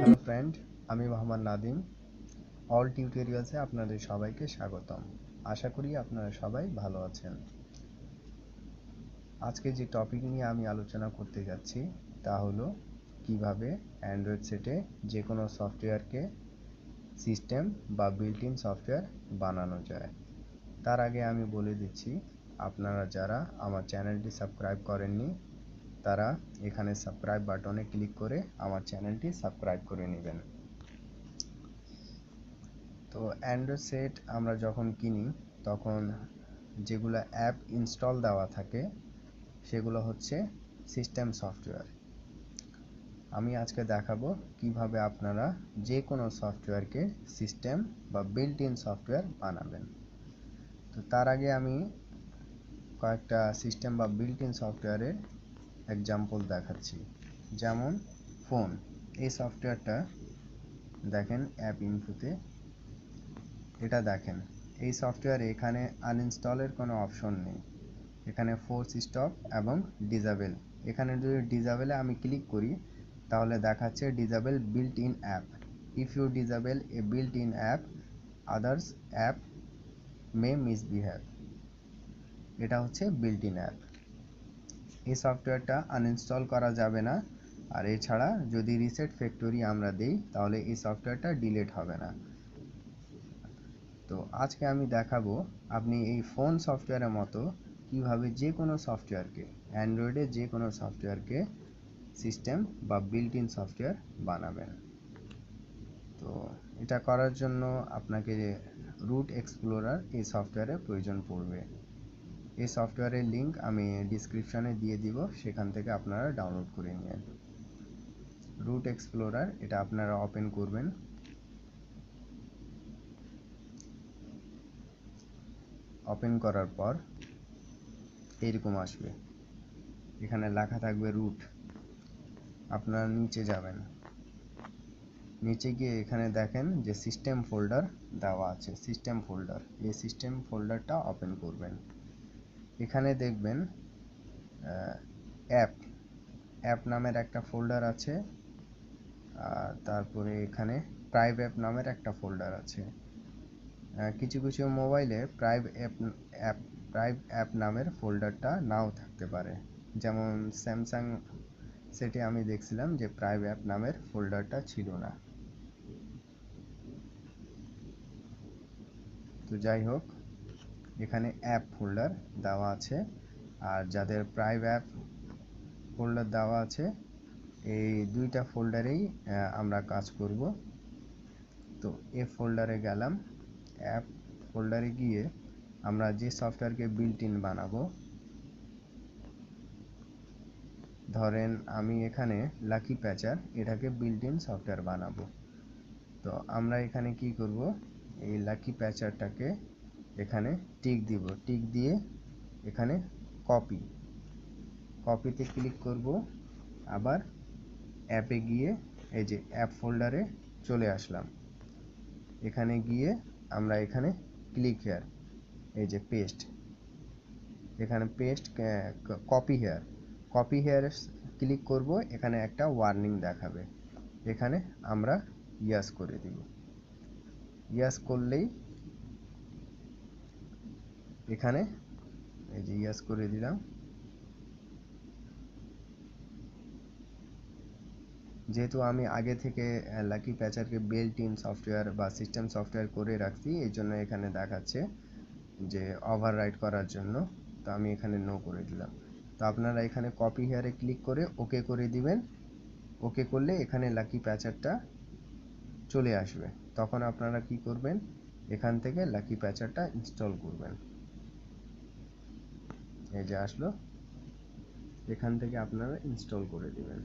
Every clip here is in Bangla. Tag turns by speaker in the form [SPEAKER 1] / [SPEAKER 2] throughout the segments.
[SPEAKER 1] হ্যালো ফ্রেন্ড আমি মোহাম্মদ নাদিম। অল টিউটোরিয়ালসে আপনাদের সবাইকে স্বাগতম। আশা করি আপনারা সবাই ভালো আছেন। আজকে যে টপিক নিয়ে আমি আলোচনা করতে যাচ্ছি, তা হলো কীভাবে অ্যান্ড্রয়েড সেটে যে কোনো সফটওয়্যারকে সিস্টেম বা বিল্ট ইন সফটওয়্যার বানানো যায়। তার আগে আমি বলে দিচ্ছি আপনারা যারা আমার চ্যানেলটি সাবস্ক্রাইব করেননি, তারা এখানে সাবস্ক্রাইব বাটনে ক্লিক করে আমার চ্যানেলটি সাবস্ক্রাইব করে নেবেন। তো অ্যান্ড্রয়েড সেট আমরা যখন কিনি, তখন যেগুলো অ্যাপ ইনস্টল দেওয়া থাকে, সেগুলো হচ্ছে সিস্টেম সফটওয়্যার। আমি আজকে দেখাবো কীভাবে আপনারা যে কোনো সফটওয়্যারকে সিস্টেম বা বিল্ট ইন সফটওয়্যার বানাবেন। তো তার আগে আমি কয়েকটা সিস্টেম বা বিল্ট ইন সফটওয়্যারের এক্সাম্পল দেখাচ্ছি। যেমন ফোন এই সফটওয়্যারটা দেখেন অ্যাপ ইনফোতে এটা দেখেন। এই সফটওয়্যারে এখানে আনইনস্টলের কোনো অপশন নেই। এখানে ফোর্স স্টপ এবং ডিজাবেল এখানে যদি ডিজাবেলে আমি ক্লিক করি, তাহলে দেখাচ্ছে disable built in app if you disable a built in app others app may misbehave এটা হচ্ছে বিল্ট ইন অ্যাপ এই সফটওয়্যারটা আনইনস্টল করা যাবে না। আর এছাড়া যদি রিসেট ফ্যাক্টরি আমরা দেই, তাহলে এই সফটওয়্যারটা ডিলেট হবে না। তো আজকে আমি দেখাবো আপনি এই ফোন সফটওয়্যারের মতো কীভাবে যে কোনো সফটওয়্যারকে অ্যান্ড্রয়েডে যে কোনো সফটওয়্যারকে সিস্টেম বা বিল্ট ইন সফটওয়্যার বানাবেন। তো এটা করার জন্য আপনাকে রুট এক্সপ্লোরার এই সফটওয়্যারের প্রয়োজন পড়বে। এই সফটওয়্যারের লিংক আমি ডিসক্রিপশানে দিয়ে দিব, সেখান থেকে আপনারা ডাউনলোড করে নিন রুট এক্সপ্লোরার এটা আপনারা ওপেন করবেন। ওপেন করার পর এইরকম আসবে। এখানে লেখা থাকবে রুট আপনারা নিচে যাবেন। নিচে গিয়ে এখানে দেখেন যে সিস্টেম ফোল্ডার দেওয়া আছে। সিস্টেম ফোল্ডার এই সিস্টেম ফোল্ডারটা ওপেন করবেন। এখানে দেখবেন অ্যাপ অ্যাপ নামের একটা ফোল্ডার আছে, আর তারপরে এখানে প্রাইভ অ্যাপ নামের একটা ফোল্ডার আছে। কিছু কিছু মোবাইলে priv app app priv app নামের ফোল্ডারটা নাও থাকতে পারে। যেমন স্যামসাং সেটে আমি দেখছিলাম যে প্রাইভ অ্যাপ নামের ফোল্ডারটা ছিল না। তো যাই হোক এখানে অ্যাপ ফোল্ডার দেওয়া আছে। আর যাদের প্রাইভ অ্যাপ ফোল্ডার দেওয়া আছে, এই দুইটা ফোল্ডারেই আমরা কাজ করব। তো এ ফোল্ডারে গেলাম। অ্যাপ ফোল্ডারে গিয়ে আমরা যে সফটওয়্যারকে বিল্ট ইন বানাবো, ধরেন আমি এখানে লাকি প্যাচার এটাকে বিল্ট ইন সফটওয়্যার বানাবো। তো আমরা এখানে কি করব? এই লাকি প্যাচারটাকে এখানে টিক দিব। টিক দিয়ে এখানে কপি কপিতে ক্লিক করব। আবার অ্যাপে গিয়ে এই যে অ্যাপ ফোল্ডারে চলে আসলাম। এখানে গিয়ে আমরা এখানে ক্লিক হেয়ার এই যে পেস্ট এখানে paste copy here copy here click করব। এখানে একটা ওয়ার্নিং দেখাবে। এখানে আমরা ইয়াস করে দিব। ইয়াস করলেই এখানে, এই যে ইয়াস করে দিলাম। যেহেতু আমি আগে থেকে লাকি প্যাচারকে বেল্ট ইন সফটওয়্যার বা সিস্টেম সফটওয়্যার করে রাখছি, এই জন্য এখানে দেখাচ্ছে যে ওভাররাইট করার জন্য। তো আমি এখানে নো করে দিলাম। তো আপনারা এখানে কপি হেয়ারে ক্লিক করে ওকে করে দিবেন। ওকে করলে এখানে লাকি প্যাচারটা চলে আসবে। তখন আপনারা কি করবেন? এখান থেকে লাকি প্যাচারটা ইনস্টল করবেন। এই যে আসলো, এখান থেকে আপনারা ইনস্টল করে দিবেন।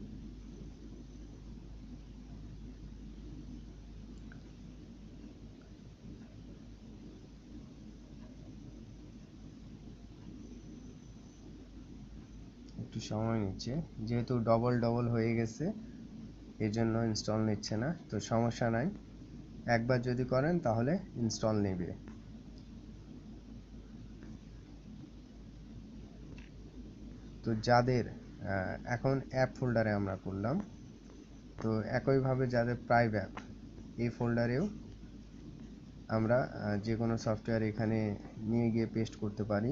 [SPEAKER 1] একটু সময় নিচ্ছে, যেহেতু ডবল ডবল হয়ে গেছে এই জন্য ইনস্টল নিচ্ছে না, তো সমস্যা নাই। একবার যদি করেন তাহলে ইনস্টল নেবে। তো যাদের এখন অ্যাপ ফোল্ডারে আমরা করলাম, তো একইভাবে যাদের প্রাইভ অ্যাপ এই ফোল্ডারেও আমরা যে কোনো সফটওয়্যার এখানে নিয়ে গিয়ে পেস্ট করতে পারি।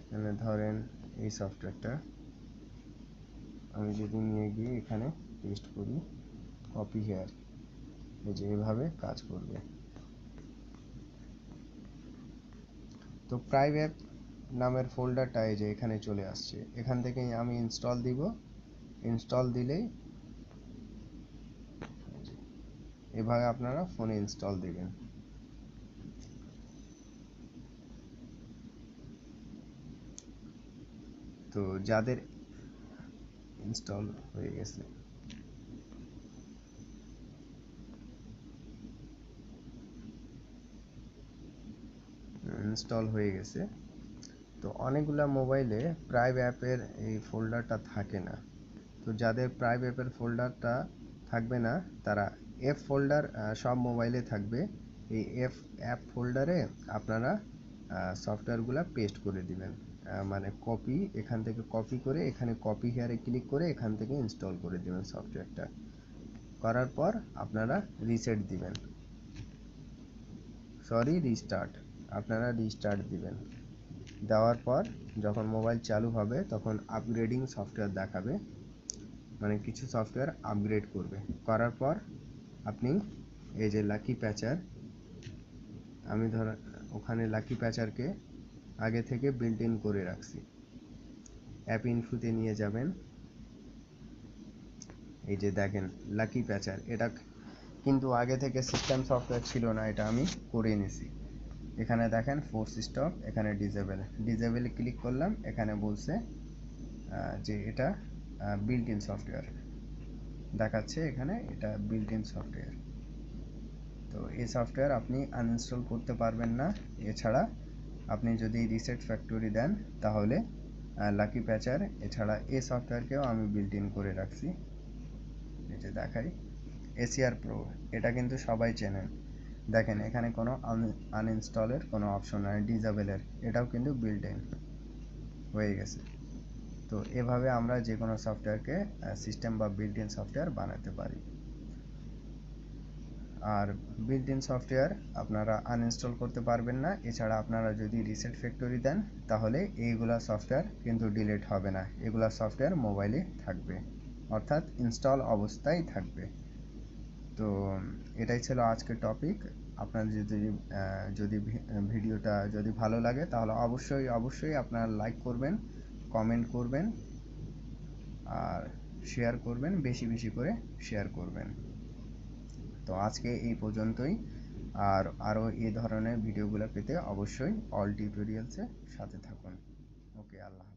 [SPEAKER 1] এখানে ধরেন এই সফটওয়্যারটা আমি যদি নিয়ে গিয়ে এখানে পেস্ট করি কপি হেয়ার এই যে এভাবে কাজ করবে। তো প্রাইভ অ্যাপ নামের ফোল্ডারটা এই যে এখানে চলে আসছে। এখান থেকে আমি ইনস্টল দিব। ইনস্টল দিলেই এভাবে আপনারা ফোনে ইনস্টল দিবেন। তো যাদের ইনস্টল হয়ে গেছে। ইনস্টল হয়ে গেছে। তো অনেকগুলা মোবাইলে প্রাইভ অ্যাপের এই ফোল্ডারটা থাকে না। তো যাদের প্রাইভ অ্যাপের ফোল্ডারটা থাকবে না, তারা এফ ফোল্ডার সব মোবাইলে থাকবে। এই এফ অ্যাপ ফোল্ডারে আপনারা সফটওয়্যারগুলো পেস্ট করে দিবেন। মানে কপি এখান থেকে কপি করে, এখানে কপি হেয়ারে ক্লিক করে, এখান থেকে ইনস্টল করে দিবেন সফটওয়্যারটা করার পর আপনারা রিসেট দিবেন। সরি রিস্টার্ট আপনারা রিস্টার্ট দিবেন। দেওয়ার পর যখন মোবাইল চালু হবে, তখন আপগ্রেডিং সফটওয়্যার দেখাবে। মানে কিছু সফটওয়্যার আপগ্রেড করবে। করার পর আপনি এই যে লাকি প্যাচার আমি ধর, ওখানে লাকি প্যাচারকে আগে থেকে বিল্ট ইন করে রাখছি। অ্যাপ ইনফুতে নিয়ে যাবেন। এই যে দেখেন লাকি প্যাচার এটা কিন্তু আগে থেকে সিস্টেম সফটওয়্যার ছিল না, এটা আমি করে নিছি। এখানে দেখেন ফোর্স স্টপ এখানে ডিজেবেল ডিজেবলে ক্লিক করলাম, এখানে বলছে যে এটা বিল্ট ইন সফটওয়্যার দেখাচ্ছে এখানে এটা বিল্ট ইন সফটওয়্যার তো এই সফটওয়্যার আপনি আনইনস্টল করতে পারবেন না। এছাড়া আপনি যদি রিসেট ফ্যাক্টরি দেন, তাহলে লাকি প্যাচার এছাড়া এই সফটওয়্যারকেও আমি বিল্ট ইন করে রাখছি। যে দেখাই এসিআর প্রো এটা কিন্তু সবাই চেনেন। দেখেন, এখানে কোনো আনইনস্টলের কোনো অপশন নাই ডিজেবলের এটাও কিন্তু বিল্ট ইন হয়ে গেছে। তো এভাবে আমরা যে কোনো সফটওয়্যারকে সিস্টেম বা বিল্ট ইন সফটওয়্যার বানাতে পারি। আর বিল্ট ইন সফটওয়্যার আপনারা আনইনস্টল করতে পারবেন না। এছাড়া আপনারা যদি রিসেট ফ্যাক্টরি দেন, তাহলে এইগুলা সফটওয়্যার কিন্তু ডিলিট হবে না। এগুলা সফটওয়্যার মোবাইলে থাকবে। অর্থাৎ ইনস্টল অবস্থায় থাকবে। তো এটাই ছিল আজকের টপিক আপনার যদি যদি ভিডিওটা যদি ভালো লাগে, তাহলে অবশ্যই অবশ্যই আপনারা লাইক করবেন কমেন্ট করবেন, আর শেয়ার করবেন, বেশি বেশি করে শেয়ার করবেন। তো আজকে এই পর্যন্তই। আর আরও এ ধরনের ভিডিওগুলো পেতে অবশ্যই অল টিউটোরিয়ালসের সাথে থাকুন। ওকে, আল্লাহ